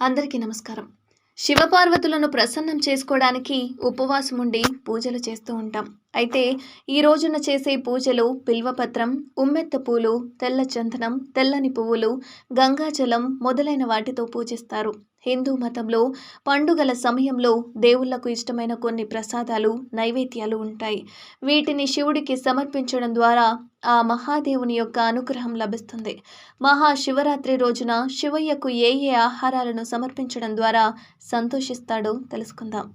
అందరికీ నమస్కారం. శివపార్వతులను ప్రసన్నం చేసుకోవడానికి ఉపవాసం ఉండి పూజలు చేస్తూ ఉంటాం. అయితే ఈ రోజున చేసే పూజలు బిల్వపత్రం ఉమ్మెత్త పూలు తెల్ల చందనం తెల్లని పువ్వులు గంగాజలం మొదలైన వాటితో పూజిస్తారు. హిందూ మతంలో పండుగల సమయంలో దేవుళ్ళకు ఇష్టమైన కొన్ని ప్రసాదాలు నైవేద్యాలు ఉంటాయి. వీటిని శివుడికి సమర్పించడం ద్వారా ఆ మహాదేవుని యొక్క అనుగ్రహం లభిస్తుంది. మహాశివరాత్రి రోజున శివయ్యకు ఏ ఏ ఆహారాలను సమర్పించడం ద్వారా సంతోషిస్తాడో తెలుసుకుందాం.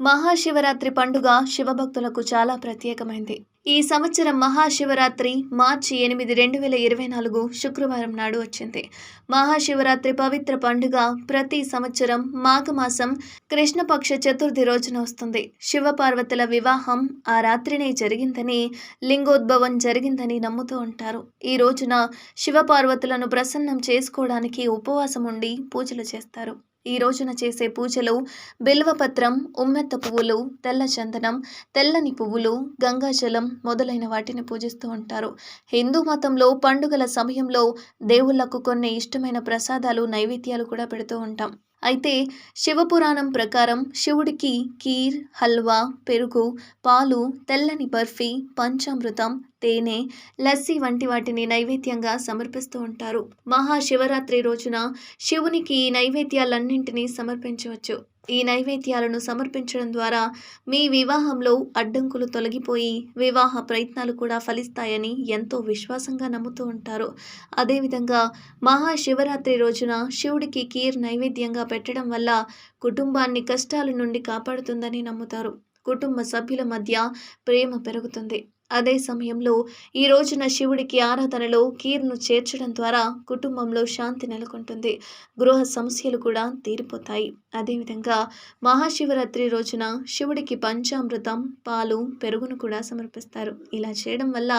మహాశివరాత్రి పండుగ శివభక్తులకు చాలా ప్రత్యేకమైంది. ఈ సంవత్సరం మహాశివరాత్రి మార్చి ఎనిమిది రెండు వేల ఇరవై నాలుగు శుక్రవారం నాడు వచ్చింది. మహాశివరాత్రి పవిత్ర పండుగ ప్రతి సంవత్సరం మాఘమాసం కృష్ణపక్ష చతుర్థి రోజున వస్తుంది. శివపార్వతుల వివాహం ఆ రాత్రినే జరిగిందని లింగోద్భవం జరిగిందని నమ్ముతూ ఉంటారు. ఈ రోజున శివపార్వతులను ప్రసన్నం చేసుకోవడానికి ఉపవాసం ఉండి పూజలు చేస్తారు. ఈ రోజున చేసే పూజలు బిల్వపత్రం ఉమ్మెత్త పువ్వులు తెల్ల చందనం తెల్లని పువ్వులు గంగాజలం మొదలైన వాటిని పూజిస్తూ ఉంటారు. హిందూ మతంలో పండుగల సమయంలో దేవుళ్ళకు కొన్ని ఇష్టమైన ప్రసాదాలు నైవేద్యాలు కూడా పెడుతూ ఉంటాం. అయితే శివపురాణం ప్రకారం శివుడికి కీర్ హల్వా పెరుగు పాలు తెల్లని బర్ఫీ పంచామృతం తేనె లస్సీ వంటి వాటిని నైవేద్యంగా సమర్పిస్తూ ఉంటారు. మహాశివరాత్రి రోజున శివునికి ఈ నైవేద్యాలన్నింటినీ సమర్పించవచ్చు. ఈ నైవేద్యాలను సమర్పించడం ద్వారా మీ వివాహంలో అడ్డంకులు తొలగిపోయి వివాహ ప్రయత్నాలు కూడా ఫలిస్తాయని ఎంతో విశ్వాసంగా నమ్ముతూ ఉంటారు. అదేవిధంగా మహాశివరాత్రి రోజున శివుడికి కీర్ నైవేద్యంగా పెట్టడం వల్ల కుటుంబాన్ని కష్టాల నుండి కాపాడుతుందని నమ్ముతారు. కుటుంబ సభ్యుల మధ్య ప్రేమ పెరుగుతుంది. అదే సమయంలో ఈ రోజున శివుడికి ఆరాధనలో కీర్ను చేర్చడం ద్వారా కుటుంబంలో శాంతి నెలకొంటుంది. గృహ సమస్యలు కూడా తీరిపోతాయి. అదేవిధంగా మహాశివరాత్రి రోజున శివుడికి పంచామృతం పాలు పెరుగును కూడా సమర్పిస్తారు. ఇలా చేయడం వల్ల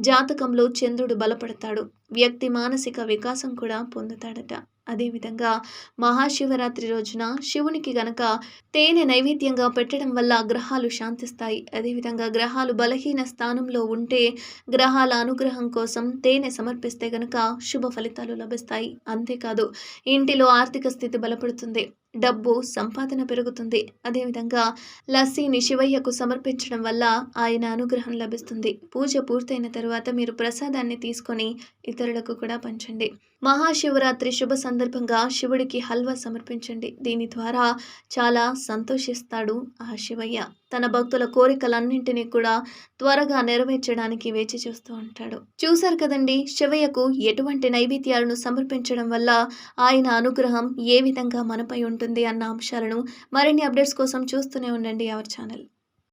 జాతకంలో చంద్రుడు బలపడతాడు. వ్యక్తి మానసిక వికాసం కూడా పొందుతాడట. అదేవిధంగా మహాశివరాత్రి రోజున శివునికి గనక తేనె నైవేద్యంగా పెట్టడం వల్ల గ్రహాలు శాంతిస్తాయి. అదేవిధంగా గ్రహాలు బలహీన స్థానంలో ఉంటే గ్రహాల అనుగ్రహం కోసం తేనె సమర్పిస్తే గనక శుభ ఫలితాలు లభిస్తాయి. అంతేకాదు ఇంటిలో ఆర్థిక స్థితి బలపడుతుంది. డబ్బు సంపాదన పెరుగుతుంది. అదేవిధంగా లస్సీని శివయ్యకు సమర్పించడం వల్ల ఆయన అనుగ్రహం లభిస్తుంది. పూజ పూర్తయిన తరువాత మీరు ప్రసాదాన్ని తీసుకొని ఇతరులకు కూడా పంచండి. మహాశివరాత్రి శుభ సందర్భంగా శివుడికి హల్వా సమర్పించండి. దీని ద్వారా చాలా సంతోషిస్తాడు ఆ శివయ్య. తన భక్తుల కోరికలన్నింటినీ కూడా త్వరగా నెరవేర్చడానికి వేచి చూస్తూ ఉంటాడు. చూశారు కదండి శివయ్యకు ఎటువంటి నైవేద్యాలను సమర్పించడం వల్ల ఆయన అనుగ్రహం ఏ విధంగా మనపై ఉంటుంది అన్న అంశాలను మరిన్ని అప్డేట్స్ కోసం చూస్తూనే ఉండండి. Our channel